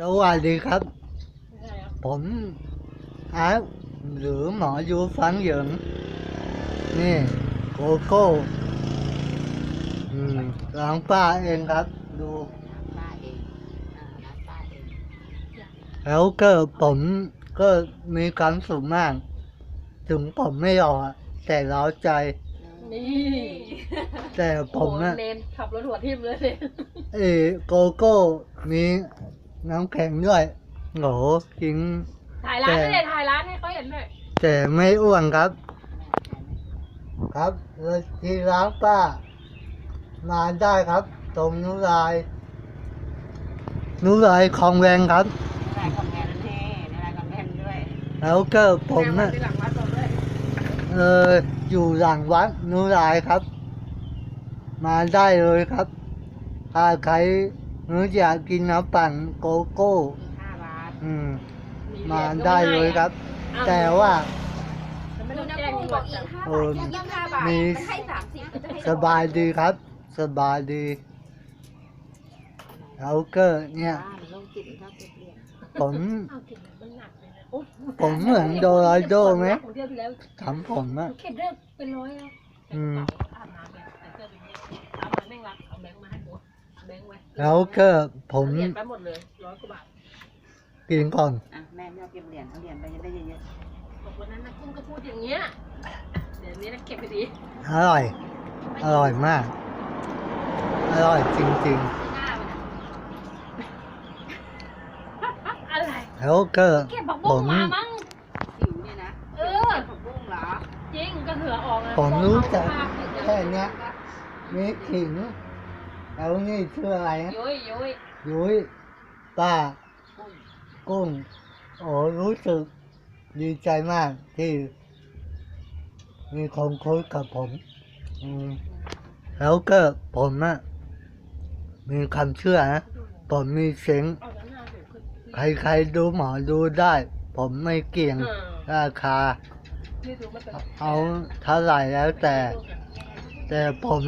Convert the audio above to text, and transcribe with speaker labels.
Speaker 1: สวัสดีครับ ผมอาร์ตหรือหมอยูฟังเหยิงนี่ โกโก้อืมหลังป้าเองครับ ดู
Speaker 2: ป้าเองอ่าร้านป้าเอง
Speaker 1: แล้วก็ผมก็มีความสุขมาก ถึงผมไม่หล่อแต่เราใจ
Speaker 3: นี่
Speaker 1: แต่ผมนะ
Speaker 3: โหเนนขับรถหัวทิ่มเลยเนี่ย
Speaker 1: เออโกโก้มี น้ำแข็งด้วยโหกิน
Speaker 3: ถ่ายร้านด้วยถ่ายร้านให้เขาเห็นด้วย
Speaker 1: แต่ไม่อ้วนครับ
Speaker 2: แม่ขายไหม
Speaker 1: ครับแล้วที่ร้านป้า มาได้ครับ ตรงนุรายนุรายคลองแวงครับ
Speaker 2: ในรายคอมแพนนี่ในรายคอมแพนด้วย
Speaker 1: แล้วก็ผม
Speaker 3: แม่
Speaker 1: น่ะ
Speaker 3: มาที่หลังวัดก่อนด้วย
Speaker 1: เอออยู่หลังวัดนุรายครับ มาได้เลยครับถ้าใคร หนูอยากกินน้ำปั่นโกโก้
Speaker 2: มีห้าบาท
Speaker 1: อืม
Speaker 3: เหรี
Speaker 1: มา
Speaker 3: ญก็
Speaker 1: ได้
Speaker 3: ให้
Speaker 1: เลยครับ
Speaker 3: อ้
Speaker 1: แต่ว่า
Speaker 3: จะไม่
Speaker 4: ดู
Speaker 3: ต้อง
Speaker 4: น้ำ
Speaker 3: แจ้ง
Speaker 4: ปู
Speaker 3: ตำร
Speaker 4: บ
Speaker 3: ว
Speaker 4: อ
Speaker 3: จ
Speaker 4: กอี
Speaker 3: จั
Speaker 4: ก
Speaker 3: บ
Speaker 4: ห้า
Speaker 1: เอบาอ
Speaker 4: ทยี่สิบห้าบาท
Speaker 1: มี
Speaker 4: มันให้สามสิบมันจะให้
Speaker 1: สบายดีครับ สบายดีแล้วก็เนี่ย
Speaker 2: ป้ามันโรคจิตชอบเก็บเหรียญ
Speaker 1: ผม
Speaker 3: เอาเข็มมันหนักเลยนะโอ๊ย
Speaker 1: ผมเหมือนโดราโดไหม
Speaker 3: ของเดียวที่แล้ว
Speaker 1: ทำผมอะ
Speaker 3: เข็มเด้อเป็นร้อยแล้ว
Speaker 1: อืม
Speaker 3: แบงค์ไว้
Speaker 1: แล้วก็ผม
Speaker 3: เหรียญไปหมดเลยร้อยกว่าบาท
Speaker 1: กินก่อน
Speaker 2: อะแม่ไม่เอาเก็บเหรียญเอาเหรียญไปจะได้เยอะ
Speaker 3: บอกวันนั้นนะกุ้งก็พูดอย่างเงี้ยเดี๋ยวนี้นะเก็บไปดี
Speaker 1: อร่อย อร่อยมาก อร่อยจริง
Speaker 3: หน้ามันอะอะไร
Speaker 1: ๆ แล้วก็
Speaker 3: เก็บผัก
Speaker 1: ผ
Speaker 3: บุ้ง
Speaker 1: ม
Speaker 3: มามั้ง
Speaker 2: ๆหิวเนี่ยนะ
Speaker 3: เออ
Speaker 2: ผักบุ้งเหรอ
Speaker 3: จริงก็เถือออกนะ
Speaker 1: ผมรู้จัก
Speaker 3: เอาผ้าปิด
Speaker 1: แค่เนี้ย มีขิง แล้วนี่ชื่ออะไรนะ
Speaker 3: ยุ้ยยุ้ย
Speaker 1: ยุ้ยป้า
Speaker 2: กุ้ง
Speaker 1: กุ้ง โอ้รู้สึกดีใจมากที่ มีคนคุยกับผม อืมแล้วก็ผมอะมีความเชื่อนะผมมีเสียง
Speaker 3: เอาแล้วหน้าสูงขึ้น
Speaker 1: ใครๆดูหมอดูได้ ผมไม่เกี่ยง
Speaker 3: เออ
Speaker 1: ราคา
Speaker 3: นี่ดูไม่เป็น
Speaker 1: เอาเท่าไหร่แล้วแต่ แต่ผม